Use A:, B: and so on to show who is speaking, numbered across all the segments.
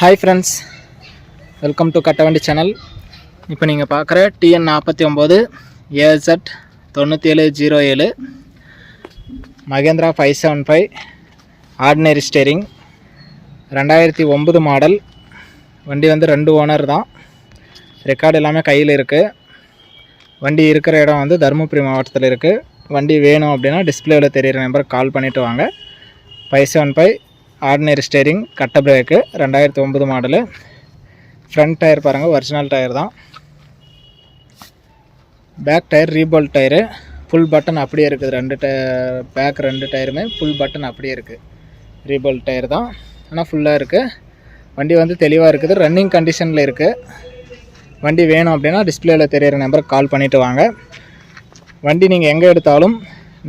A: Hi friends welcome to Kattavandi channel இப்போ நீங்கள் பார்க்குற டிஎன் நாற்பத்தி ஒம்பது ஏசட் தொண்ணூற்றி ஏழு ஜீரோ ஏழு Mahindra five seven five ordinary steering ரெண்டாயிரத்தி ஒம்பது மாடல் வண்டி வந்து ரெண்டு ஓனர் தான். ரெக்கார்டு எல்லாமே கையில் இருக்குது வண்டி இருக்கிற இடம் வந்து தருமபுரி மாவட்டத்தில் இருக்குது வண்டி வேணும் அப்படின்னா டிஸ்பிளேவில் தெரியிற நம்பருக்கு கால் பண்ணிவிட்டு வாங்க. Five seven five ordinary steering கட்ட பிரேக்கு ரெண்டாயிரத்தி ஒம்பது மாடலு. ஃப்ரண்ட் டயர் பாருங்கள் ஒரிஜினல் டயர் தான். பேக் டயர் ரீபோல் டயரு. ஃபுல் பட்டன் அப்படியே இருக்குது ரெண்டு டய பேக் ரெண்டு டயருமே ஃபுல் பட்டன் அப்படியே இருக்குது ரீபோல் டயர் தான். ஆனால் ஃபுல்லாக இருக்குது வண்டி வந்து தெளிவாக இருக்குது ரன்னிங் கண்டிஷனில் இருக்குது வண்டி வேணும் அப்படின்னா டிஸ்பிளேயில் தெரியிற நம்பருக்கு கால் பண்ணிவிட்டு வாங்க. வண்டி நீங்கள் எங்கே எடுத்தாலும்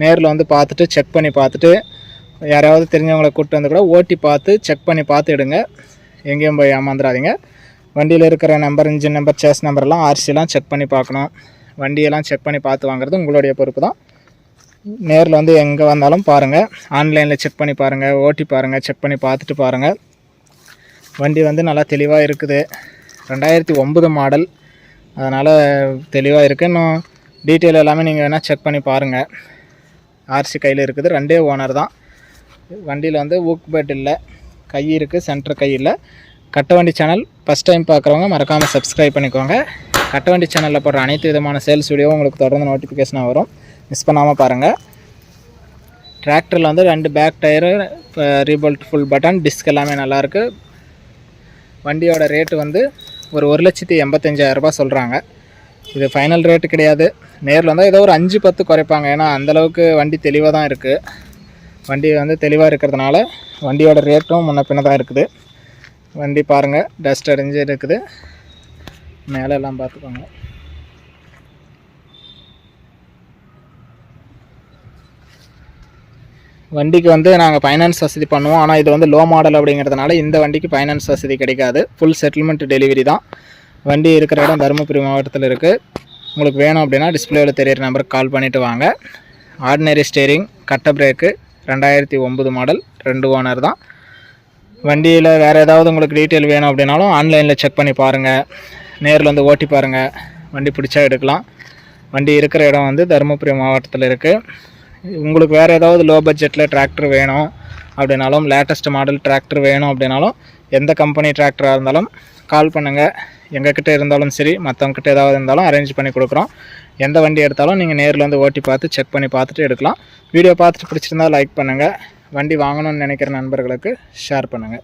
A: நேரில் வந்து பார்த்துட்டு செக் பண்ணி பார்த்துட்டு யாராவது தெரிஞ்சவங்களை கூப்பிட்டு வந்து கூட ஓட்டி பார்த்து செக் பண்ணி பார்த்து எடுங்க. எங்கேயும் போய் ஏமாந்துடாதீங்க வண்டியில் இருக்கிற நம்பர் இன்ஜின் நம்பர் சேஸ் நம்பர்லாம் ஆர்சிலாம் செக் பண்ணி பார்க்கணும். வண்டியெல்லாம் செக் பண்ணி பார்த்து வாங்குறது உங்களுடைய பொறுப்பு தான். நேரில் வந்து எங்கே வந்தாலும் பாருங்கள் ஆன்லைனில் செக் பண்ணி பாருங்கள் ஓட்டி பாருங்கள் செக் பண்ணி பார்த்துட்டு பாருங்கள் வண்டி வந்து நல்லா தெளிவாக இருக்குது. ரெண்டாயிரத்தி ஒம்பது மாடல் அதனால் தெளிவாக இருக்குது இன்னும் டீட்டெயில் எல்லாமே நீங்கள் வேணால் செக் பண்ணி பாருங்கள் ஆர்சி கையில் இருக்குது. ரெண்டே ஓனர் தான். வண்டியில் வந்து ஊக் பெட் இல்லை. கை இருக்குது சென்டர் கை இல்லை. கட்டவண்டி சேனல் ஃபஸ்ட் டைம் பார்க்குறவங்க மறக்காமல் சப்ஸ்கிரைப் பண்ணிக்கோங்க. கட்ட வண்டி சேனலில் போடுற அனைத்து விதமான சேல்ஸ் வீடியோவும் உங்களுக்கு தொடர்ந்து நோட்டிஃபிகேஷனாக வரும். மிஸ் பண்ணாமல் பாருங்கள் டிராக்டரில் வந்து ரெண்டு பேக் டயரு ரீபோல்ட் ஃபுல் பட்டன் டிஸ்க் எல்லாமே நல்லாயிருக்கு வண்டியோட ரேட்டு வந்து ஒரு ஒரு லட்சத்தி எண்பத்தஞ்சாயிரரூபா சொல்கிறாங்க இது ஃபைனல் ரேட்டு கிடையாது. நேரில் வந்தால் ஏதோ ஒரு அஞ்சு பத்து குறைப்பாங்க. ஏன்னா அந்தளவுக்கு வண்டி தெளிவாக தான் இருக்குது வண்டி வந்து தெளிவாக இருக்கிறதுனால வண்டியோட ரேட்டும் முன்ன பின்ன தான் இருக்குது. வண்டி பாருங்கள் டஸ்ட் அடைஞ்சு இருக்குது. மேலே எல்லாம் பார்த்துக்கோங்க. வண்டிக்கு வந்து நாங்கள் ஃபைனான்ஸ் வசதி பண்ணுவோம். ஆனால் இது வந்து லோ மாடல் அப்படிங்கிறதுனால இந்த வண்டிக்கு ஃபைனான்ஸ் வசதி கிடைக்காது. ஃபுல் செட்டில்மெண்ட் டெலிவரி தான். வண்டி இருக்கிற இடம் தருமபுரி மாவட்டத்தில் இருக்குது உங்களுக்கு வேணும் அப்படின்னா டிஸ்பிளேவில் தெரியிற நம்பருக்கு கால் பண்ணிவிட்டு வாங்க. ஆர்டினரி ஸ்டேரிங் கட்ட பிரேக்கு ரெண்டாயிரத்தி ஒம்பது மாடல் ரெண்டு ஓனர் தான். வண்டியில் வேறு ஏதாவது உங்களுக்கு டீட்டெயில் வேணும் அப்படின்னாலும் ஆன்லைனில் செக் பண்ணி பாருங்கள் நேரில் வந்து ஓட்டி பாருங்கள் வண்டி பிடிச்சா எடுக்கலாம். வண்டி இருக்கிற இடம் வந்து தருமபுரி மாவட்டத்தில் இருக்குது உங்களுக்கு வேறு ஏதாவது லோ பட்ஜெட்டில் டிராக்டர் வேணும் அப்படின்னாலும் லேட்டஸ்ட் மாடல் டிராக்டர் வேணும் அப்படின்னாலும் எந்த கம்பெனி டிராக்டராக இருந்தாலும் கால் பண்ணுங்கள் எங்கக்கிட்ட இருந்தாலும் சரி மற்றவங்ககிட்ட ஏதாவது இருந்தாலும் அரேஞ்ச் பண்ணி கொடுக்குறோம். எந்த வண்டி எடுத்தாலும் நீங்கள் நேரில் வந்து ஓட்டி பார்த்து செக் பண்ணி பார்த்துட்டு எடுக்கலாம். வீடியோ பார்த்துட்டு பிடிச்சிருந்தால் லைக் பண்ணுங்கள் வண்டி வாங்கணும்னு நினைக்கிற நண்பர்களுக்கு ஷேர் பண்ணுங்கள்